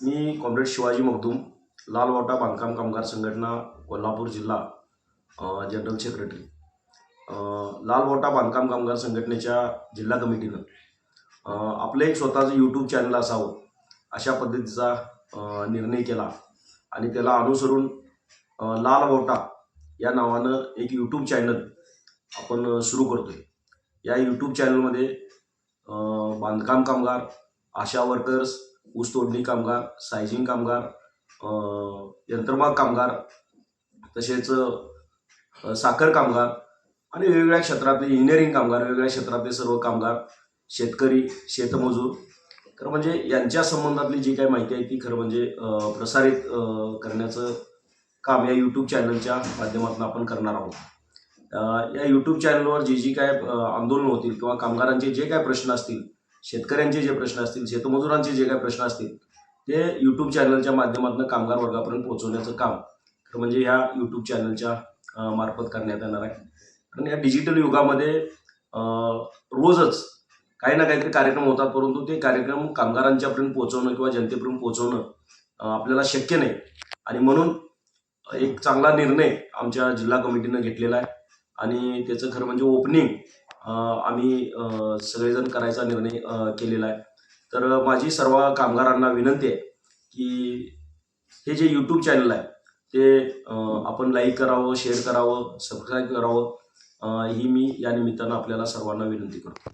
मी comrade Shivaji Magdum लालवाटा बांधकाम कामगार संघटना कोल्हापूर जिल्हा जनरल सेक्रेटरी अ, लालवाटा बांधकाम कामगार संघटनेच्या जिल्हा कमिटीनं आपलं एक स्वतःचं यूट्यूब चॅनल असावं अशा पद्धतीचा निर्णय केला. आणि त्याला अनुसरून अ, लालवाटा या नावानं एक यूट्यूब चॅनल आपण सुरू करतो आहे या यूट्यूब चॅनलमध्ये बांधकाम कामगार आशा वर्कर्स ऊस तोडणी कामगार सायझिंग कामगार यंत्रमाग कामगार तसेच साखर कामगार आणि वेगवेगळ्या क्षेत्रातले इंजिनिअरिंग कामगार वेगवेगळ्या क्षेत्रातले सर्व कामगार शेतकरी शेतमजूर. तर म्हणजे यांच्या संबंधातली जी काही माहिती आहे ती खरं म्हणजे प्रसारित करण्याचं काम या यूट्यूब चॅनलच्या माध्यमातून आपण करणार आहोत. या यूट्यूब चॅनलवर जी जी काय आंदोलन होतील किंवा कामगारांचे जे काय प्रश्न असतील शेतकऱ्यांचे जे प्रश्न असतील शेतमजुरांचे जे काही प्रश्न असतील ते यूट्यूब चॅनलच्या माध्यमातून कामगार वर्गापर्यंत पोहोचवण्याचं काम खरं म्हणजे ह्या यूट्यूब चॅनलच्या मार्फत करण्यात येणार आहे. कारण या डिजिटल युगामध्ये रोजच काही ना काहीतरी कार्यक्रम होतात परंतु ते कार्यक्रम कामगारांच्यापर्यंत पोहोचवणं किंवा जनतेपर्यंत पोहोचवणं आपल्याला शक्य नाही. आणि म्हणून एक चांगला निर्णय आमच्या जिल्हा कमिटीनं घेतलेला आहे. आणि त्याचं खरं म्हणजे ओपनिंग आम्ही सगळेजण करायचा निर्णय केलेला आहे. तर माझी सर्व कामगारांना विनंती आहे की हे जे यूट्यूब चॅनल आहे ते आपण लाईक करावं शेअर करावं सबस्क्राईब करावं ही मी या निमित्तानं आपल्याला सर्वांना विनंती करतो.